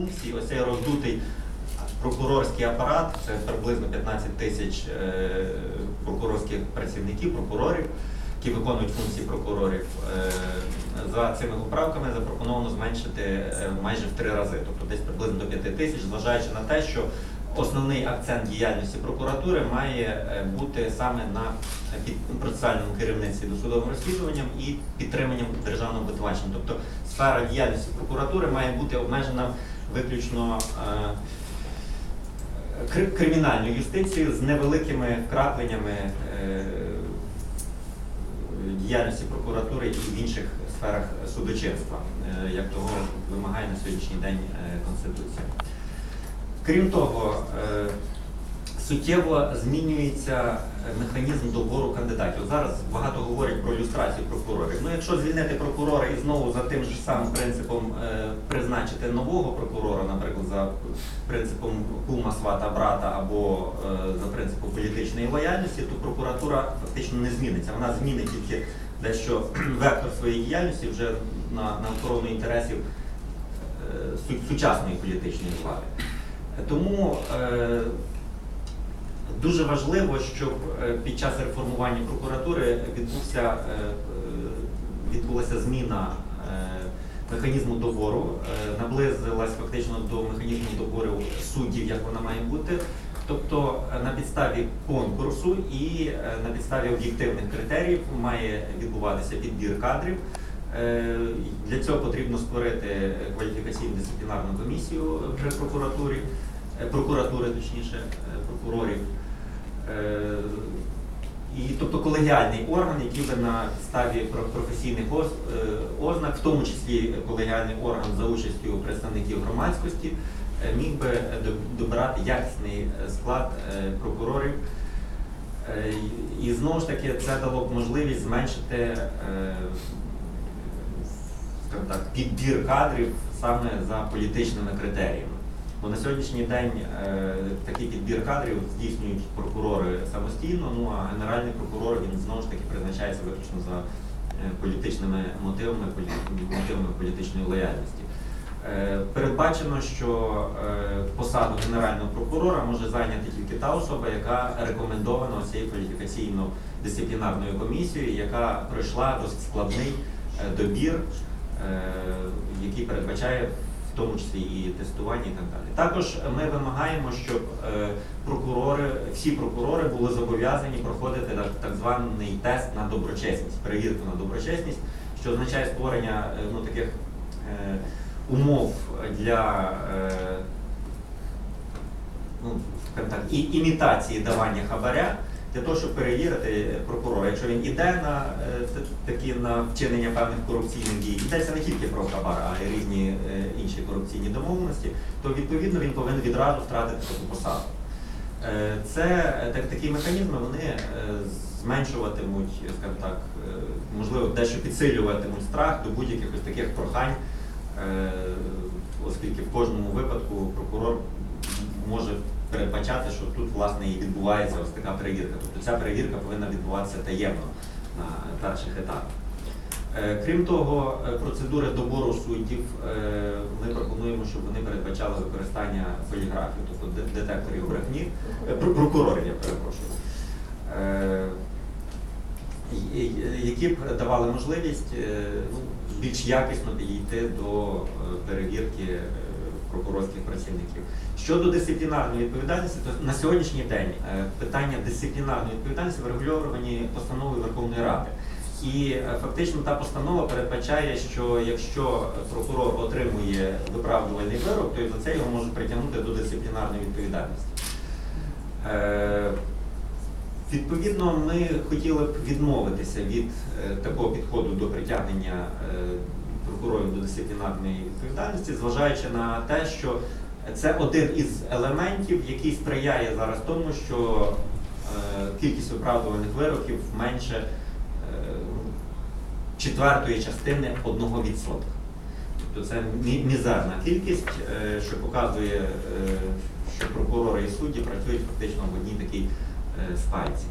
функцій. Ось цей роздутий прокурорський апарат, це приблизно 15 тисяч е, прокурорських працівників, прокурорів, які виконують функції прокурорів. Е, За цими поправками запропоновано зменшити е, майже в три рази, тобто десь приблизно до 5 тисяч, зважаючи на те, що основний акцент діяльності прокуратури має бути саме на процесуальному керівництві досудовим розслідуванням і підтриманням державного обвинувачення. Тобто сфера діяльності прокуратури має бути обмежена виключно е, кри- кримінальною юстицією з невеликими вкрапленнями е, діяльності прокуратури і в інших сферах судочинства, е, як того вимагає на сьогоднішній день Конституція. Крім того, суттєво змінюється механізм добору кандидатів. Зараз багато говорять про люстрацію прокурорів. Ну, якщо звільнити прокурора і знову за тим же самим принципом е, призначити нового прокурора, наприклад, за принципом кума, свата, брата або е, за принципом політичної лояльності, то прокуратура фактично не зміниться. Вона змінить тільки дещо вектор своєї діяльності вже на, на охорону інтересів е, сучасної політичної влади. Тому е, дуже важливо, щоб е, під час реформування прокуратури відбувся, е, е, відбулася зміна механізму добору, наблизилась фактично до механізму добору суддів, як вона має бути. Тобто на підставі конкурсу і на підставі об'єктивних критеріїв має відбуватися підбір кадрів. Для цього потрібно створити кваліфікаційну дисциплінарну комісію при прокуратурі, прокуратури, точніше, е, прокурорів. Е, І тобто колегіальний орган, який би на підставі професійних е, ознак, в тому числі колегіальний орган за участю представників громадськості, е, міг би добирати якісний е, склад е, прокурорів. Е, І знову ж таки це дало б можливість зменшити е, так, підбір кадрів саме за політичними критеріями. Бо на сьогоднішній день е, такий підбір кадрів здійснюють прокурори самостійно, ну а генеральний прокурор він знову ж таки призначається виключно за е, політичними мотивами, полі- мотивами політичної лояльності. Е, Передбачено, що посаду генерального прокурора може зайняти тільки та особа, яка рекомендована цією кваліфікаційно-дисциплінарною комісією, яка пройшла досить складний добір, який передбачає тому числі і тестування і так далі. Також ми вимагаємо, щоб е, прокурори, всі прокурори були зобов'язані проходити так, званий тест на доброчесність, перевірку на доброчесність, що означає створення е, ну, таких е, умов для ну, так, імітації давання хабаря для того, щоб перевірити прокурора. Якщо він іде на е, такі на вчинення певних корупційних дій, йдеться не тільки про хабар, а й різні е, інші корупційні домовленості, то відповідно він повинен відразу втратити таку посаду. Е, Це так, такі механізми вони зменшуватимуть, скажімо так, можливо, дещо підсилюватимуть страх до будь-яких ось таких прохань, оскільки в кожному випадку прокурор може передбачати, що тут власне і відбувається ось така перевірка. Тобто ця перевірка повинна відбуватися таємно на перших етапах. Е, Крім того, е, процедури добору суддів е, ми пропонуємо, щоб вони передбачали використання поліграфів, тобто детекторів брехні, прокурорів, я перепрошую. Які б давали можливість ну, більш якісно підійти до перевірки прокурорських працівників. Щодо дисциплінарної відповідальності, то на сьогоднішній день е, питання дисциплінарної відповідальності врегульовані постановою Верховної Ради. І е, фактично та постанова передбачає, що якщо прокурор отримує виправдувальний вирок, то і за це його можуть притягнути до дисциплінарної відповідальності. Е, Відповідно, ми хотіли б відмовитися від такого підходу до притягнення прокурорів до дисциплінарної відповідальності, зважаючи на те, що це один із елементів, який сприяє зараз тому, що е, кількість виправдувальних вироків менше е, четвертої частини 1%. Тобто це мізерна кількість, е, що показує, що прокурори і судді працюють фактично в одній такій спальці.